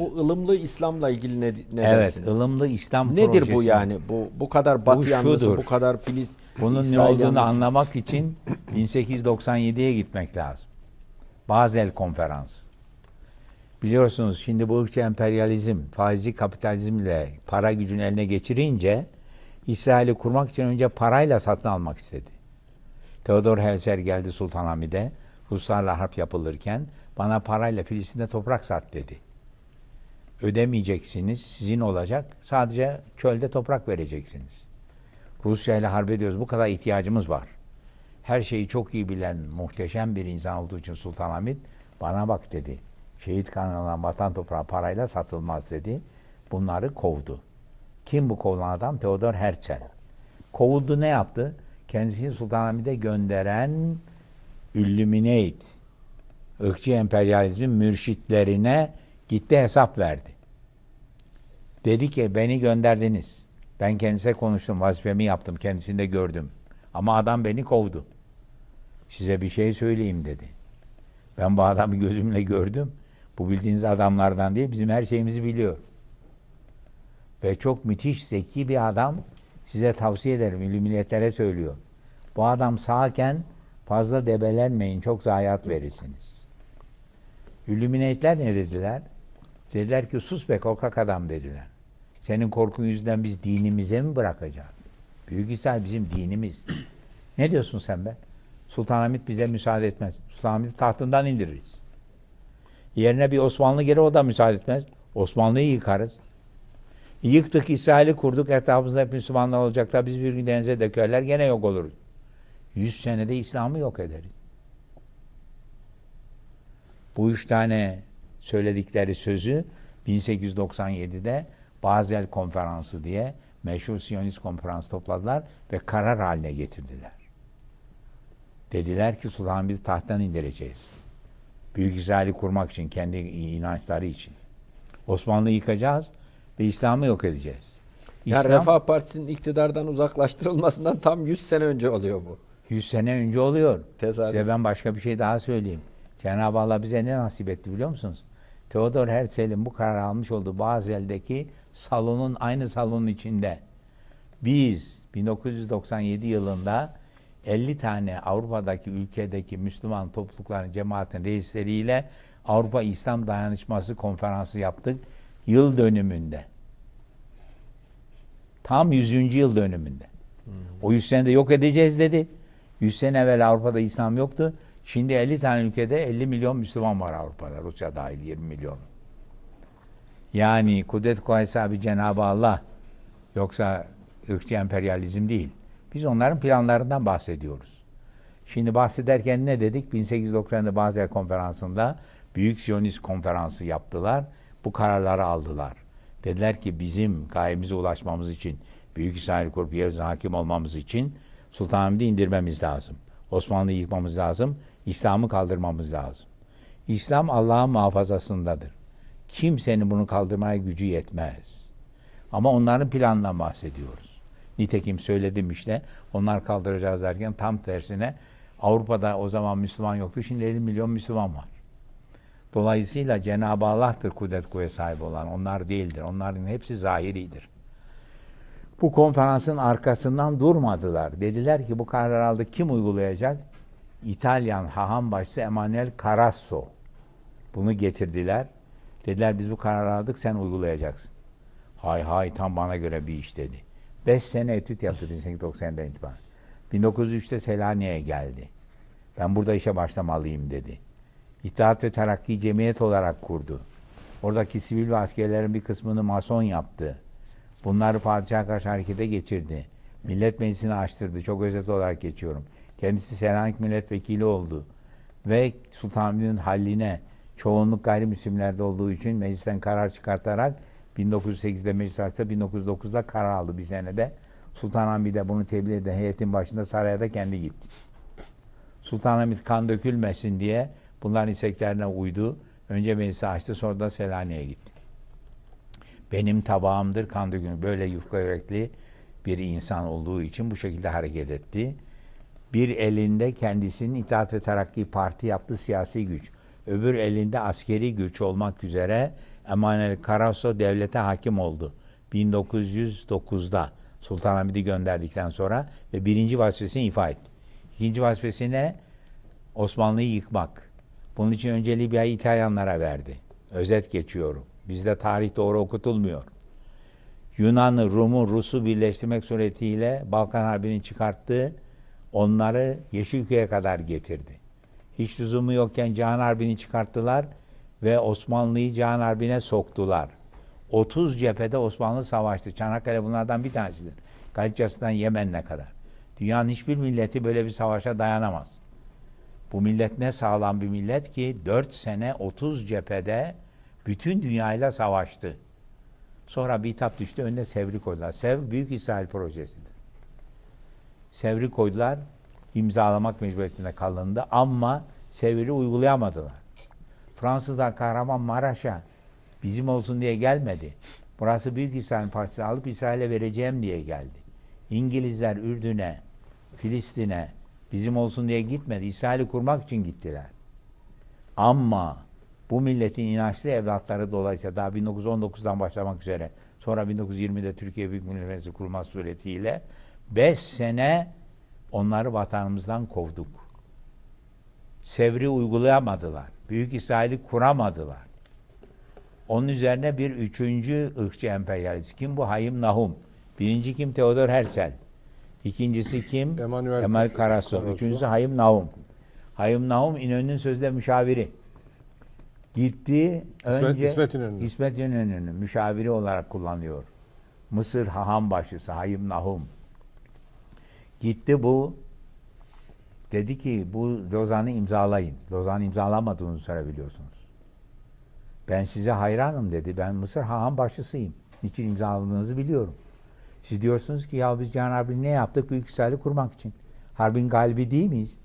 Bu ılımlı İslam'la ilgili ne, ne Evet, dersiniz? ılımlı İslam Nedir bu projesi. yani? Bu bu kadar Batı Bu yanlısı, şudur. bu kadar Filiz Bunun ne İsrail olduğunu yanlısı. anlamak için 1897'ye gitmek lazım. Basel Konferans. Biliyorsunuz şimdi bu ırkçı emperyalizm, faizci kapitalizmle para gücünü eline geçirince İsrail'i kurmak için önce parayla satın almak istedi. Theodor Herzl geldi Sultanahmet'e Ruslarla harp yapılırken bana parayla Filistin'de toprak sat dedi. Ödemeyeceksiniz, sizin olacak. Sadece çölde toprak vereceksiniz. Rusya ile harp ediyoruz. Bu kadar ihtiyacımız var. Her şeyi çok iyi bilen muhteşem bir insan olduğu için Sultanahmet bana bak dedi. Şehit kanına vatan toprağı parayla satılmaz dedi. Bunları kovdu. Kim bu kovulan adam? Theodor Herzl. Kovuldu ne yaptı? Kendisini Sultanahmet'e gönderen Illuminate, ırkçı emperyalizmin mürşitlerine gitti hesap verdi. Dedi ki beni gönderdiniz. Ben kendisine konuştum, vazifemi yaptım, kendisini de gördüm. Ama adam beni kovdu. Size bir şey söyleyeyim dedi. Ben bu adamı gözümle gördüm. Bu bildiğiniz adamlardan değil, bizim her şeyimizi biliyor. Ve çok müthiş, zeki bir adam. Size tavsiye ederim, illüminetlere söylüyor. Bu adam sağken fazla debelenmeyin, çok zayiat verirsiniz. Illüminatler ne dediler? Dediler ki sus be korkak adam dediler. Senin korkun yüzünden biz dinimize mi bırakacağız? Büyük İsrail bizim dinimiz. ne diyorsun sen be? Sultanahmet bize müsaade etmez. Sultanahmet'i tahtından indiririz. Yerine bir Osmanlı gelir o da müsaade etmez. Osmanlı'yı yıkarız. Yıktık İsrail'i kurduk etrafımızda Müslümanlar olacaklar. Biz bir gün denize dökerler gene yok oluruz. Yüz senede İslam'ı yok ederiz. Bu üç tane söyledikleri sözü 1897'de Basel Konferansı diye meşhur Siyonist konferans topladılar ve karar haline getirdiler. Dediler ki Sultanahmet'i tahttan indireceğiz. Büyük İsrail'i kurmak için, kendi inançları için. Osmanlı'yı yıkacağız ve İslam'ı yok edeceğiz. Yani İslam- Refah Partisi'nin iktidardan uzaklaştırılmasından tam 100 sene önce oluyor bu. 100 sene önce oluyor. Tesadüf. Size ben başka bir şey daha söyleyeyim. Cenab-ı Allah bize ne nasip etti biliyor musunuz? Theodor Herzl'in bu karar almış olduğu Bazel'deki salonun aynı salonun içinde biz 1997 yılında 50 tane Avrupa'daki ülkedeki Müslüman toplulukların cemaatin reisleriyle Avrupa İslam Dayanışması konferansı yaptık yıl dönümünde. Tam 100. yıl dönümünde. O 100 senede yok edeceğiz dedi. 100 sene evvel Avrupa'da İslam yoktu. Şimdi 50 tane ülkede 50 milyon Müslüman var Avrupa'da. Rusya dahil 20 milyon. Yani kudret kuvvesi abi Cenab-ı Allah yoksa ırkçı emperyalizm değil. Biz onların planlarından bahsediyoruz. Şimdi bahsederken ne dedik? 1890'da Basel Konferansı'nda Büyük Siyonist Konferansı yaptılar. Bu kararları aldılar. Dediler ki bizim gayemize ulaşmamız için, Büyük İsrail kurup yeryüzüne hakim olmamız için Sultanahmet'i indirmemiz lazım. Osmanlı'yı yıkmamız lazım. İslam'ı kaldırmamız lazım. İslam Allah'ın muhafazasındadır. Kimsenin bunu kaldırmaya gücü yetmez. Ama onların planından bahsediyoruz. Nitekim söyledim işte. Onlar kaldıracağız derken tam tersine Avrupa'da o zaman Müslüman yoktu. Şimdi 50 milyon Müslüman var. Dolayısıyla Cenab-ı Allah'tır kudret kuvvet sahibi olan. Onlar değildir. Onların hepsi zahiridir. Bu konferansın arkasından durmadılar. Dediler ki bu karar aldı kim uygulayacak? İtalyan haham başçısı Emanuel Carasso. Bunu getirdiler. Dediler biz bu kararı aldık sen uygulayacaksın. Hay hay tam bana göre bir iş dedi. 5 sene etüt yaptı 1890'dan itibaren. 1903'te Selanik'e geldi. Ben burada işe başlamalıyım dedi. İttihat ve Terakki Cemiyet olarak kurdu. Oradaki sivil ve askerlerin bir kısmını mason yaptı. Bunları padişaha karşı harekete geçirdi. Millet Meclisi'ni açtırdı. Çok özet olarak geçiyorum. Kendisi Selanik milletvekili oldu. Ve Sultanahmet'in halline çoğunluk gayrimüslimlerde olduğu için meclisten karar çıkartarak 1908'de meclis açtı, 1909'da karar aldı bir senede. Sultanahmet de bunu tebliğ eden heyetin başında saraya da kendi gitti. Sultanahmet kan dökülmesin diye bunların isteklerine uydu. Önce meclisi açtı sonra da Selanik'e gitti. Benim tabağımdır kan dökülür. Böyle yufka yürekli bir insan olduğu için bu şekilde hareket etti. Bir elinde kendisinin İttihat ve Terakki Parti yaptığı siyasi güç. Öbür elinde askeri güç olmak üzere Emanuel Carasso devlete hakim oldu. 1909'da Sultanahmet'i gönderdikten sonra ve birinci vazifesini ifa etti. İkinci vazifesi ne? Osmanlı'yı yıkmak. Bunun için önce Libya'yı İtalyanlara verdi. Özet geçiyorum. Bizde tarih doğru okutulmuyor. Yunan'ı, Rum'u, Rus'u birleştirmek suretiyle Balkan Harbi'ni çıkarttı. Onları Yeşilköy'e kadar getirdi. Hiç lüzumu yokken Cihan Harbi'ni çıkarttılar ve Osmanlı'yı Cihan Harbi'ne soktular. 30 cephede Osmanlı savaştı. Çanakkale bunlardan bir tanesidir. Galicasından Yemen'e kadar. Dünyanın hiçbir milleti böyle bir savaşa dayanamaz. Bu millet ne sağlam bir millet ki 4 sene 30 cephede bütün dünyayla savaştı. Sonra bir tap düştü önüne Sevri koydular. Sev Büyük İsrail projesidir. Sevri koydular. imzalamak mecburiyetinde kalındı ama Sevr'i uygulayamadılar. Fransızlar Kahramanmaraş'a bizim olsun diye gelmedi. Burası Büyük İsrail parçası alıp İsrail'e vereceğim diye geldi. İngilizler Ürdün'e, Filistin'e bizim olsun diye gitmedi. İsrail'i kurmak için gittiler. Ama bu milletin inançlı evlatları dolayısıyla daha 1919'dan başlamak üzere sonra 1920'de Türkiye Büyük Millet Meclisi kurulması suretiyle 5 sene onları vatanımızdan kovduk. Sevri uygulayamadılar. Büyük İsrail'i kuramadılar. Onun üzerine bir üçüncü ırkçı emperyalist. Kim bu? Hayim Nahum. Birinci kim? Theodor Herzl. İkincisi kim? Emanuel. Karaso. Üçüncüsü Hayim Nahum. Hayim Nahum İnönü'nün sözde müşaviri. Gitti önce İsmet İnönü. İsmet İnönü'nü müşaviri olarak kullanıyor. Mısır haham başısı Hayim Nahum. Gitti bu dedi ki bu Lozan'ı imzalayın. Lozan'ı imzalamadığını söyleyebiliyorsunuz. Ben size hayranım dedi. Ben Mısır haham başçısıyım. Niçin imzaladığınızı biliyorum. Siz diyorsunuz ki ya biz Harbi'ni ne yaptık? Büyük İsrail'i kurmak için. Harbin galibi değil miyiz?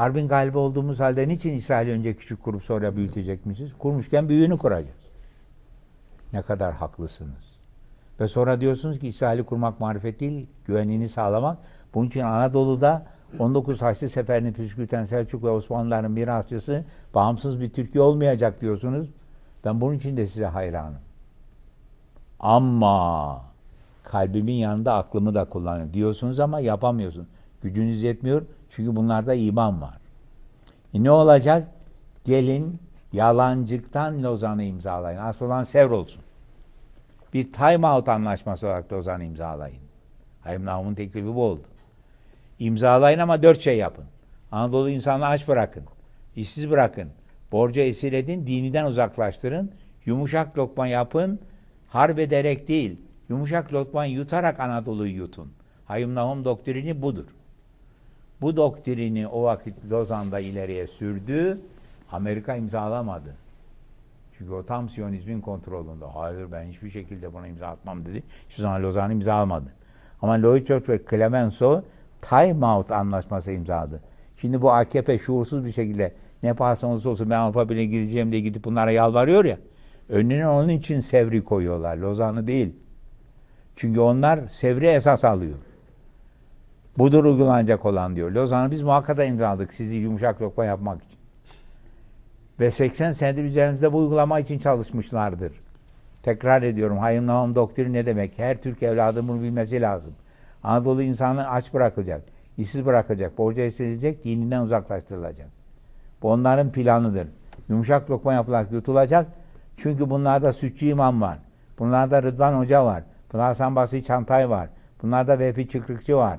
Harbin galibi olduğumuz halde niçin İsrail'i önce küçük kurup sonra büyütecekmişiz? Kurmuşken büyüğünü kuracağız. Ne kadar haklısınız. Ve sonra diyorsunuz ki İsrail'i kurmak marifet değil, güvenliğini sağlamak. Bunun için Anadolu'da 19 Haçlı Seferi'ni püskürten Selçuk ve Osmanlıların mirasçısı bağımsız bir Türkiye olmayacak diyorsunuz. Ben bunun için de size hayranım. Ama kalbimin yanında aklımı da kullanıyorum diyorsunuz ama yapamıyorsun. Gücünüz yetmiyor çünkü bunlarda iman var. E ne olacak? Gelin yalancıktan Lozan'ı imzalayın. Asıl olan Sevr olsun. Bir time out anlaşması olarak Lozan'ı imzalayın. Hayım Nahum'un teklifi bu oldu. İmzalayın ama dört şey yapın. Anadolu insanı aç bırakın. işsiz bırakın. Borca esir edin, diniden uzaklaştırın. Yumuşak lokma yapın. Harp ederek değil. Yumuşak lokma yutarak Anadolu'yu yutun. Hayım Nahum doktrini budur. Bu doktrini o vakit Lozan'da ileriye sürdü. Amerika imzalamadı. Çünkü o tam Siyonizmin kontrolünde. Hayır ben hiçbir şekilde buna imza atmam dedi. Hiçbir zaman Lozan'ı imzalamadı. Ama Lloyd George ve Clemenceau time out anlaşması imzaladı. Şimdi bu AKP şuursuz bir şekilde ne pahasına olursa olsun ben Avrupa Birliği'ne gireceğim diye gidip bunlara yalvarıyor ya. Önüne onun için Sevr'i koyuyorlar. Lozan'ı değil. Çünkü onlar Sevr'i esas alıyor. Budur uygulanacak olan diyor. Lozan'ı biz muhakkada imzaladık sizi yumuşak lokma yapmak için. Ve 80 senedir üzerimizde bu uygulama için çalışmışlardır. Tekrar ediyorum. Hayım Nahum doktrini ne demek? Her Türk evladı bunu bilmesi lazım. Anadolu insanı aç bırakacak, işsiz bırakacak, borca esilecek, dininden uzaklaştırılacak. Bu onların planıdır. Yumuşak lokma yapılarak yutulacak. Çünkü bunlarda Sütçü İmam var. Bunlarda Rıdvan Hoca var. Bunlarda Hasan Basri Çantay var. Bunlarda Vehbi Çıkrıkçı var.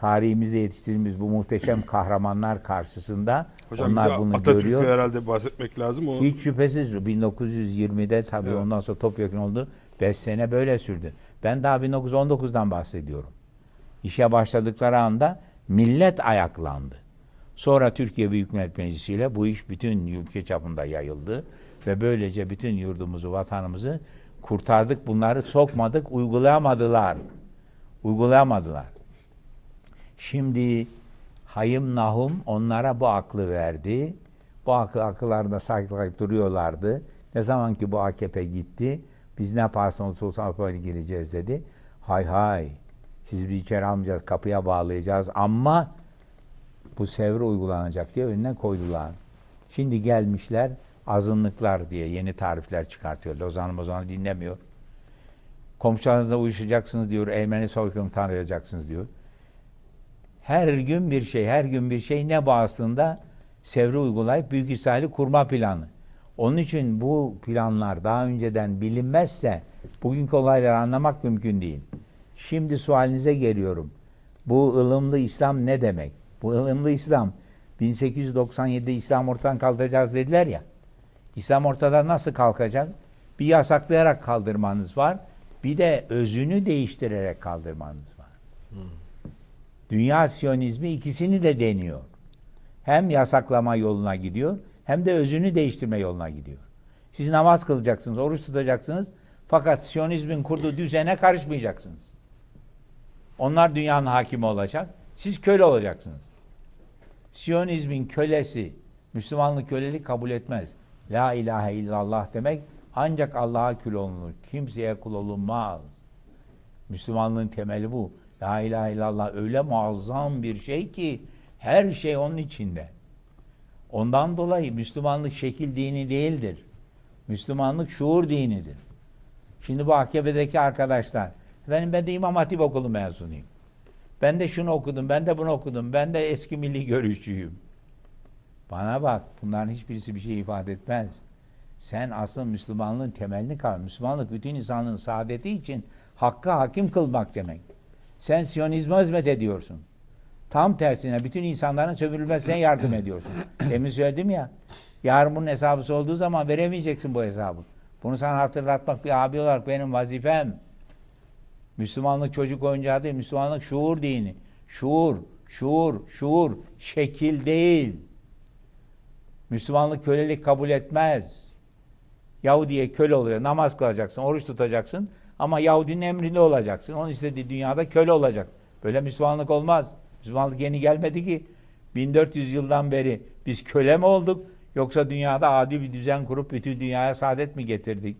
Tarihimizde yetiştirdiğimiz bu muhteşem kahramanlar karşısında Hocam onlar bir de bunu Atatürk'ü görüyor. herhalde bahsetmek lazım. O Hiç şüphesiz 1920'de tabii Evet. ondan sonra topyekun oldu. 5 sene böyle sürdü. Ben daha 1919'dan bahsediyorum. İşe başladıkları anda millet ayaklandı. Sonra Türkiye Büyük Millet Meclisi ile bu iş bütün ülke çapında yayıldı ve böylece bütün yurdumuzu, vatanımızı kurtardık. Bunları sokmadık, uygulayamadılar. Uygulayamadılar. Şimdi Hayım Nahum onlara bu aklı verdi. Bu akıl akıllarında saklayıp duruyorlardı. Ne zaman ki bu AKP gitti, biz ne yaparsan olursa olsun Avrupa'ya gireceğiz dedi. Hay hay, siz bir içeri almayacağız, kapıya bağlayacağız ama bu sevre uygulanacak diye önüne koydular. Şimdi gelmişler azınlıklar diye yeni tarifler çıkartıyor. Lozan Mozan'ı dinlemiyor. Komşularınızla uyuşacaksınız diyor. Ermeni soykırım tanıyacaksınız diyor. Her gün bir şey, her gün bir şey ne bu aslında? Sevri uygulayıp Büyük İsrail'i kurma planı. Onun için bu planlar daha önceden bilinmezse bugünkü olayları anlamak mümkün değil. Şimdi sualinize geliyorum. Bu ılımlı İslam ne demek? Bu ılımlı İslam 1897'de İslam ortadan kaldıracağız dediler ya. İslam ortadan nasıl kalkacak? Bir yasaklayarak kaldırmanız var. Bir de özünü değiştirerek kaldırmanız var. Dünya Siyonizmi ikisini de deniyor. Hem yasaklama yoluna gidiyor hem de özünü değiştirme yoluna gidiyor. Siz namaz kılacaksınız, oruç tutacaksınız fakat Siyonizmin kurduğu düzene karışmayacaksınız. Onlar dünyanın hakimi olacak. Siz köle olacaksınız. Siyonizmin kölesi, Müslümanlık kölelik kabul etmez. La ilahe illallah demek ancak Allah'a kul olunur. Kimseye kul olunmaz. Müslümanlığın temeli bu. La ilahe illallah öyle muazzam bir şey ki her şey onun içinde. Ondan dolayı Müslümanlık şekil dini değildir. Müslümanlık şuur dinidir. Şimdi bu AKP'deki arkadaşlar, benim ben de İmam Hatip okulu mezunuyum. Ben de şunu okudum, ben de bunu okudum, ben de eski milli görüşçüyüm. Bana bak, bunların hiçbirisi bir şey ifade etmez. Sen asıl Müslümanlığın temelini kavram. Müslümanlık bütün insanlığın saadeti için hakkı hakim kılmak demek. Sen Siyonizme hizmet ediyorsun. Tam tersine bütün insanların sömürülmesine yardım ediyorsun. Demin söyledim ya, yarın bunun hesabısı olduğu zaman veremeyeceksin bu hesabı. Bunu sana hatırlatmak bir abi olarak benim vazifem. Müslümanlık çocuk oyuncağı değil, Müslümanlık şuur dini. Şuur, şuur, şuur, şekil değil. Müslümanlık kölelik kabul etmez. Yahudiye köle oluyor. Namaz kılacaksın, oruç tutacaksın ama Yahudinin emrinde olacaksın. Onun istediği dünyada köle olacak. Böyle Müslümanlık olmaz. Müslümanlık yeni gelmedi ki. 1400 yıldan beri biz köle mi olduk yoksa dünyada adi bir düzen kurup bütün dünyaya saadet mi getirdik?